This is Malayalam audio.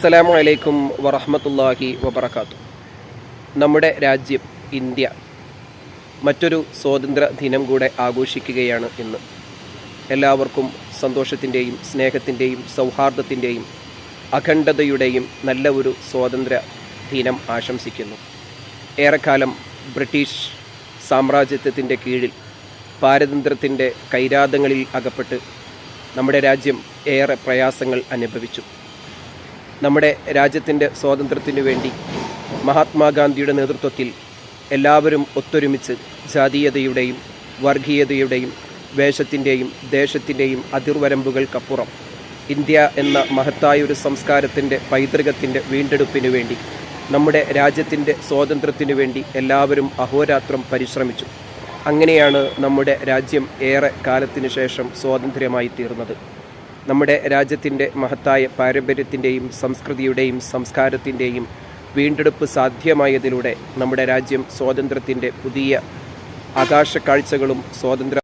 അസ്സലാമു അലൈക്കും വറഹമത്തല്ലാഹി വബർക്കാത്തു നമ്മുടെ രാജ്യം ഇന്ത്യ മറ്റൊരു സ്വാതന്ത്ര്യ ദിനം കൂടെ ആഘോഷിക്കുകയാണ് ഇന്ന്. എല്ലാവർക്കും സന്തോഷത്തിന്റെയും സ്നേഹത്തിന്റെയും സൗഹാർദ്ദത്തിന്റെയും അഖണ്ഡതയുടെയും നല്ല ഒരു സ്വാതന്ത്ര്യ ദിനം ആശംസിക്കുന്നു. ഏറെക്കാലം ബ്രിട്ടീഷ് സാമ്രാജ്യത്വത്തിന്റെ കീഴിൽ പാരതന്ത്ര്യത്തിന്റെ കൈരാതങ്ങളിൽ അകപ്പെട്ട് നമ്മുടെ രാജ്യം ഏറെ പ്രയാസങ്ങൾ അനുഭവിച്ചു. നമ്മുടെ രാജ്യത്തിന്റെ സ്വാതന്ത്ര്യത്തിനു വേണ്ടി മഹാത്മാഗാന്ധിയുടെ നേതൃത്വത്തിൽ എല്ലാവരും ഒത്തൊരുമിച്ച് ജാതീയതയുടെയും വർഗീയതയുടെയും വേഷത്തിന്റെയും ദേശത്തിന്റെയും അതിർവരമ്പുകൾക്കപ്പുറം ഇന്ത്യ എന്ന മഹത്തായ ഒരു സംസ്കാരത്തിന്റെ പൈതൃകത്തിന്റെ വീണ്ടെടുപ്പിനു വേണ്ടി നമ്മുടെ രാജ്യത്തിന്റെ സ്വാതന്ത്ര്യത്തിനു വേണ്ടി എല്ലാവരും അഹോരാത്രം പരിശ്രമിച്ചു. അങ്ങനെയാണ് നമ്മുടെ രാജ്യം ഏറെ കാലത്തിനു ശേഷം സ്വാതന്ത്ര്യമായി തീർന്നത് നമ്മുടെ രാജ്യത്തിന്റെ മഹത്തായ പാരമ്പര്യത്തിന്റെയും സംസ്കൃതിയുടെയും സംസ്കാരത്തിന്റെയും വീണ്ടെടുപ്പ് സാധ്യമായതിലൂടെ നമ്മുടെ രാജ്യം സ്വാതന്ത്ര്യത്തിന്റെ പുതിയ ആകാശ കാഴ്ചകളും സ്വാതന്ത്ര്യ